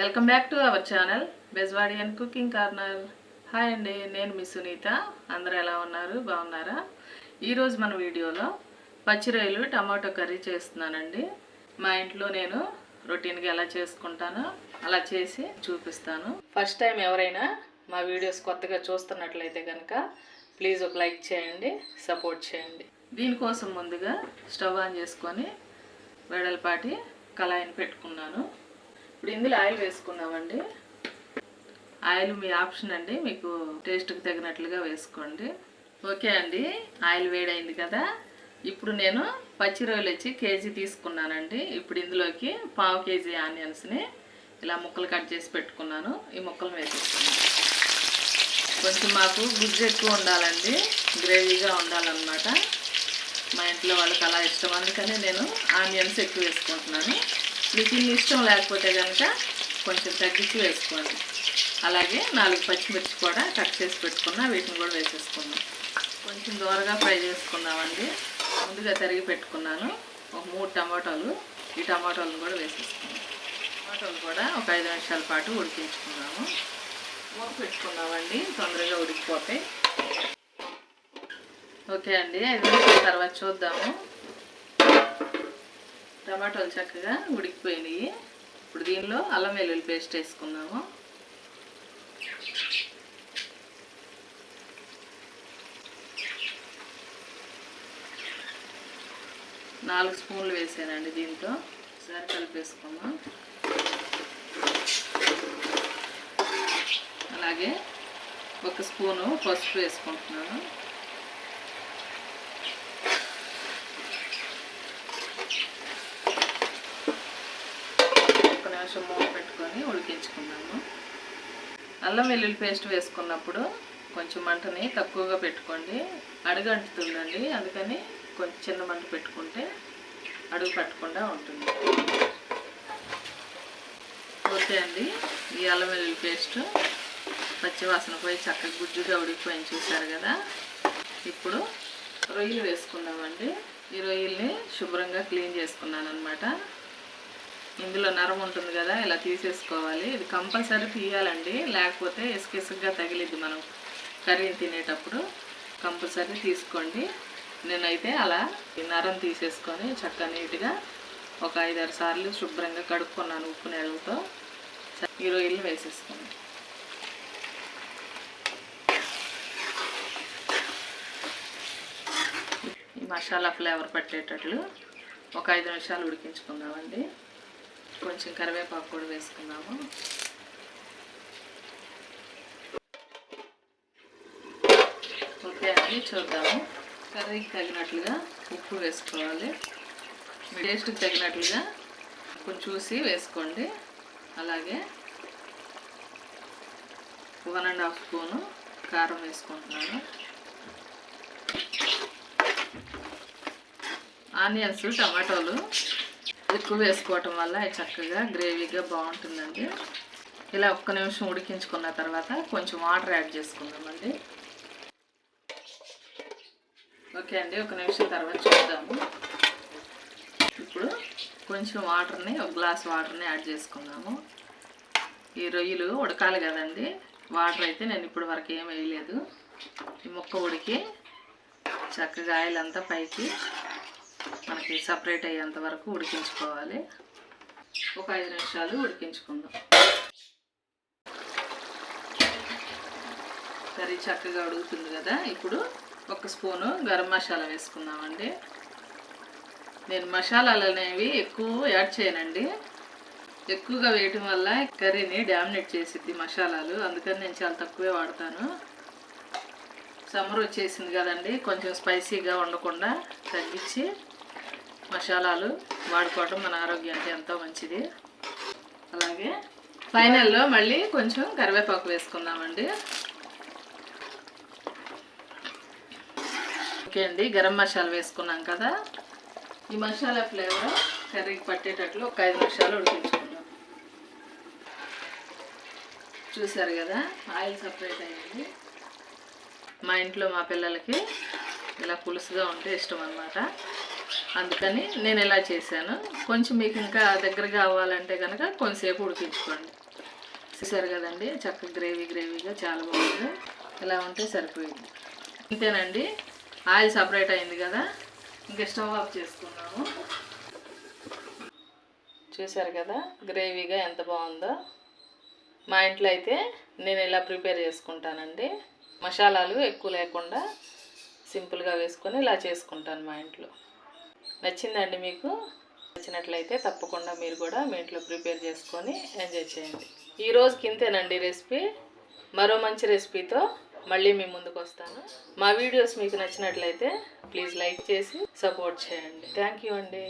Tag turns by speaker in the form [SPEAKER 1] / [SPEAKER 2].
[SPEAKER 1] Welcome back to our channel Bezwadi and cooking corner. Hi అండి నేను మీ సునీత. అందరూ ఎలా ఉన్నారు? బాగున్నారా? ఈరోజు మన వీడియోలో పచ్చి రొయ్యలు టమాటో కర్రీ చేస్తున్నానండి. మా ఇంట్లో నేను రొటీన్గా ఎలా చేసుకుంటానో అలా చేసి చూపిస్తాను. ఫస్ట్ టైం ఎవరైనా మా వీడియోస్ కొత్తగా చూస్తున్నట్లయితే కనుక ప్లీజ్ ఒక లైక్ చేయండి సపోర్ట్ చేయండి. దీనికోసం ముందుగా స్టవ్ ఆన్ చేసుకొని వెడల్పాటి కళాయిని పెట్టుకున్నాను. ఇప్పుడు ఇందులో ఆయిల్ వేసుకున్నామండి ఆయిల్ మీ ఆప్షన్ అండి మీకు టేస్ట్కి తగినట్లుగా వేసుకోండి. ఓకే అండి ఆయిల్ వేడైంది కదా. ఇప్పుడు నేను పచ్చి రొయ్యలు వచ్చి కేజీ తీసుకున్నానండి. ఇప్పుడు ఇందులోకి పావు కేజీ ఆనియన్స్ని ఇలా ముక్కలు కట్ చేసి పెట్టుకున్నాను. ఈ ముక్కలు వేసేసుకున్నాను కొంచెం మాకు గుజ్జు ఎక్కువ ఉండాలండి గ్రేవీగా ఉండాలన్నమాట. మా ఇంట్లో వాళ్ళకి అలా ఇష్టం అందుకని నేను ఆనియన్స్ ఎక్కువ వేసుకుంటున్నాను. మీకు ఇన్ని ఇష్టం లేకపోతే కనుక కొంచెం తగ్గించి వేసుకోండి. అలాగే నాలుగు పచ్చిమిర్చి కూడా కట్ చేసి పెట్టుకున్నా వీటిని కూడా వేసేసుకున్నాం కొంచెం దూరగా ఫ్రై చేసుకుందామండి. ముందుగా తరిగి పెట్టుకున్నాను. ఒక మూడు టమాటాలు. ఈ టమాటాలను కూడా వేసేసుకుందాం. టమాటాలు కూడా ఒక ఐదు నిమిషాల పాటు ఉడికించుకున్నాము మూత పెట్టుకున్నామండి తొందరగా ఉడికిపోతాయి. ఓకే అండి. ఐదు నిమిషాల తర్వాత చూద్దాము. టమాటాలు చక్కగా ఉడికిపోయినాయి. ఇప్పుడు దీనిలో అల్లం వెల్లుల్లి పేస్ట్ వేసుకుందాము. నాలుగు స్పూన్లు వేసానండి దీంతో. ఒకసారి కలిపేసుకుందాం. అలాగే ఒక స్పూను పసుపు వేసుకుంటున్నాను. కొంచెం మూత పెట్టుకొని ఉడికించుకున్నాము. అల్లం వెల్లుల్లి పేస్ట్ వేసుకున్నప్పుడు కొంచెం మంటని తక్కువగా పెట్టుకోండి. అడుగంటుతుందండి అందుకని కొంచెం చిన్న మంట పెట్టుకుంటే అడుగు పట్టకుండా ఉంటుంది. ఓకే అండి. ఈ అల్లం వెల్లుల్లి పేస్ట్ పచ్చివాసన పోయి చక్కగా గుజ్జుగా ఉడికిపోయింది చూసారు కదా. ఇప్పుడు రొయ్యలు వేసుకున్నామండి ఈ రొయ్యల్ని శుభ్రంగా క్లీన్ చేసుకున్నాను అనమాట ఇందులో నరం ఉంటుంది కదా ఇలా తీసేసుకోవాలి. ఇది కంపల్సరీ తీయాలండి. లేకపోతే ఇసుక తగిలిద్ది మనం కర్రీ తినేటప్పుడు. కంపల్సరీ తీసుకోండి. నేనైతే అలా ఈ నరం తీసేసుకొని చక్కగా నీట్గా ఒక ఐదారు సార్లు శుభ్రంగా కడుక్కున్నాను ఉప్పు నీళ్ళతో ఈ రొయ్యలు వేసేసుకున్నాను మసాలా ఫ్లేవర్ పట్టేటట్లు ఒక ఐదు నిమిషాలు ఉడికించుకుందామండి. కొంచెం కరివేపాకు కూడా వేసుకున్నాము ఓకే అండి చూద్దాము. కర్రీకి తగినట్లుగా ఉప్పు వేసుకోవాలి. టేస్ట్కి తగినట్లుగా కొంచెం చూసి వేసుకోండి. అలాగే వన్ అండ్ హాఫ్ స్పూను కారం వేసుకుంటున్నాను. ఆనియన్స్ టమాటోలు ఎక్కువ వేసుకోవటం వల్ల చక్కగా గ్రేవీగా బాగుంటుందండి. ఇలా ఒక్క నిమిషం ఉడికించుకున్న తర్వాత కొంచెం వాటర్ యాడ్ చేసుకుందామండి. ఓకే అండి ఒక నిమిషం తర్వాత చూద్దాము. ఇప్పుడు కొంచెం వాటర్ని ఒక గ్లాస్ వాటర్ని యాడ్ చేసుకుందాము. ఈ రొయ్యలు ఉడకాలి కదండి. వాటర్ అయితే నేను ఇప్పుడు వరకు ఏం వేయలేదు. ఈ ముక్క ఉడికి చక్కగా ఆయిల్ అంతా పైకి మనకి సపరేట్ అయ్యేంత వరకు ఉడికించుకోవాలి. ఒక ఐదు నిమిషాలు ఉడికించుకుందాం. కర్రీ చక్కగా ఉడుకుతుంది కదా? ఇప్పుడు ఒక స్పూను గరం మసాలా వేసుకుందామండి. నేను మసాలాలు అనేవి ఎక్కువ యాడ్ చేయనండి. ఎక్కువగా వేయటం వల్ల కర్రీని డామినేట్ చేసిద్ది మసాలాలు. అందుకని నేను చాలా తక్కువే వాడతాను. సమ్మర్ వచ్చేసింది కదండి. కొంచెం స్పైసీగా ఉండకుండా తగ్గించి మసాలాలు వాడుకోవడం మన ఆరోగ్యానికి ఎంతో మంచిది. అలాగే ఫైనల్లో మళ్ళీ కొంచెం కరివేపాకు వేసుకుందామండి. ఓకే అండి గరం మసాలా వేసుకున్నాం కదా. ఈ మసాలా ఫ్లేవర్ కర్రీకి పట్టేటట్లు ఒక ఐదు నిమిషాలు ఉడికించుకుందాం. చూసారు కదా ఆయిల్ సపరేట్ అయ్యింది మా ఇంట్లో మా పిల్లలకి ఇలా పులుసుగా ఉంటే ఇష్టం అన్నమాట. అందుకని నేను ఇలా చేశాను. కొంచెం మీకు ఇంకా దగ్గరగా అవ్వాలంటే కనుక కొంతసేపు ఉడికించుకోండి. చూసారు కదండి చక్క గ్రేవీ గ్రేవీగా చాలా బాగుంది. ఇలా ఉంటే సరిపోయింది. ఇంతేనండి ఆయిల్ సపరేట్ అయింది కదా ఇంకా స్టవ్ ఆఫ్ చేసుకున్నాము చూసారు కదా గ్రేవీగా ఎంత బాగుందో. మా ఇంట్లో అయితే నేను ఇలా ప్రిపేర్ చేసుకుంటానండి. మసాలాలు ఎక్కువ లేకుండా సింపుల్గా వేసుకొని ఇలా చేసుకుంటాను మా ఇంట్లో. నచ్చిందండి మీకు? నచ్చినట్లయితే తప్పకుండా మీరు కూడా మీ ఇంట్లో ప్రిపేర్ చేసుకొని ఎంజాయ్ చేయండి. ఈరోజు కింతేనండి రెసిపీ. మరో మంచి రెసిపీతో మళ్ళీ మీ ముందుకు వస్తాను. మా వీడియోస్ మీకు నచ్చినట్లయితే ప్లీజ్ లైక్ చేసి సపోర్ట్ చేయండి. థ్యాంక్ యూ అండి.